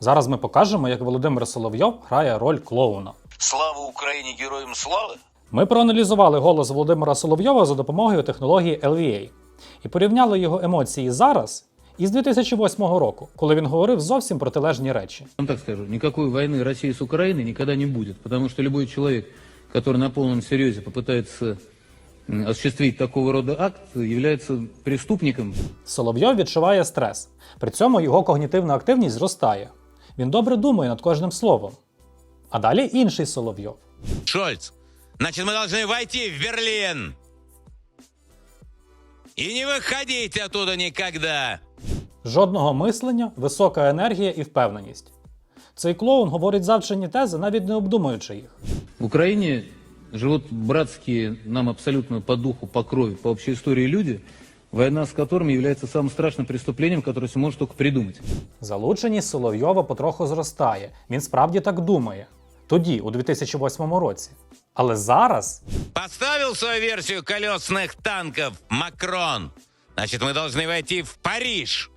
Зараз ми покажемо, як Володимир Соловйов грає роль клоуна. Слава Україні, героям слави! Ми проаналізували голос Володимира Соловйова за допомогою технології LVA і порівняли його емоції зараз із 2008 року, коли він говорив зовсім протилежні речі. вам так скажу, никакой войны России с Украиной никогда не будет, потому что любой человек, который на полном серьезе попытается м, осуществить такого рода акт, является преступником. Соловйов відчуває стрес. При цьому його когнітивна активність зростає. Він добре думає над кожним словом. А далі інший Соловйов. Шольц, значит, мы должны войти в Берлин. И не выходить оттуда никогда. Жодного мислення, висока енергія і впевненість. Цей клоун говорить завчені тези, навіть не обдумуючи їх. В Украине живут братские нам абсолютно по духу, по крови, по общей истории люди, война с которыми является самым страшным преступлением, которое себе может только придумать. Залученість Соловйова потроху зростає. Він справді так думає. Тоді, у 2008 році. Але зараз Поставил свою версию колесных танков Макрон. Значит, мы должны войти в Париж.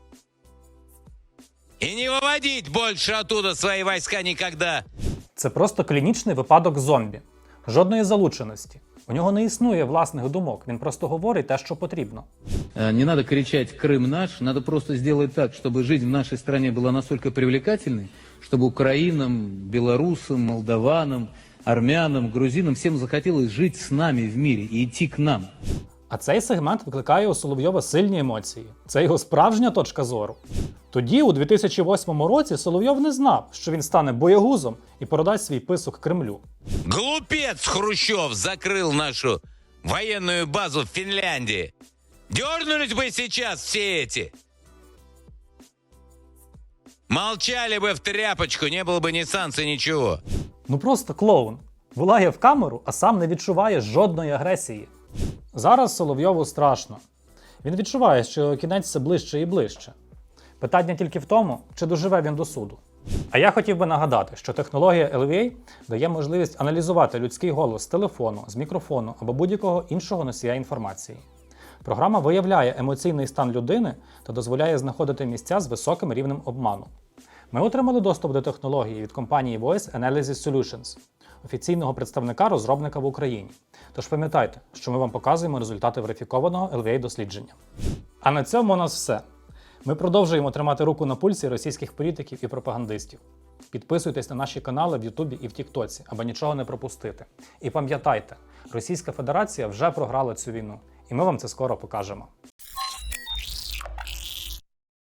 И не выводить больше оттуда свои войска никогда. це просто клінічний випадок зомбі. Жодної залученості. У нього не існує власних думок, він просто говорить те, що потрібно. Э, Не надо кричать «Крым наш», надо просто сделать так, чтобы жизнь в нашей стране была настолько привлекательной, чтобы украинам, белорусам, молдаванам, армянам, грузинам всем захотелось жить с нами в мире и идти к нам. А цей сегмент викликає у Соловйова сильні емоції. Це його справжня точка зору. Тоді, у 2008 році, Соловйов не знав, що він стане боягузом і продасть свій писок Кремлю. Глупец Хрущев закрыл нашу военную базу в Финляндии. Дернулись бы сейчас все эти. Молчали бы в тряпочку, не было бы ни санкций, ничего. Ну просто клоун. Волає в камеру, а сам не відчуває жодної агресії. Зараз Соловйову страшно. Він відчуває, що кінець все ближче і ближче. Питання тільки в тому, чи доживе він до суду. А я хотів би нагадати, що технологія LVA дає можливість аналізувати людський голос з телефону, з мікрофону або будь-якого іншого носія інформації. Програма виявляє емоційний стан людини та дозволяє знаходити місця з високим рівнем обману. Ми отримали доступ до технології від компанії Voice Analysis Solutions, офіційного представника розробника в Україні. Тож пам'ятайте, що ми вам показуємо результати верифікованого LVA дослідження. А на цьому у нас все. Ми продовжуємо тримати руку на пульсі російських політиків і пропагандистів. Підписуйтесь на наші канали в Ютубі і в Тіктоці, аби нічого не пропустити. І пам'ятайте, Російська Федерація вже програла цю війну, і ми вам це скоро покажемо.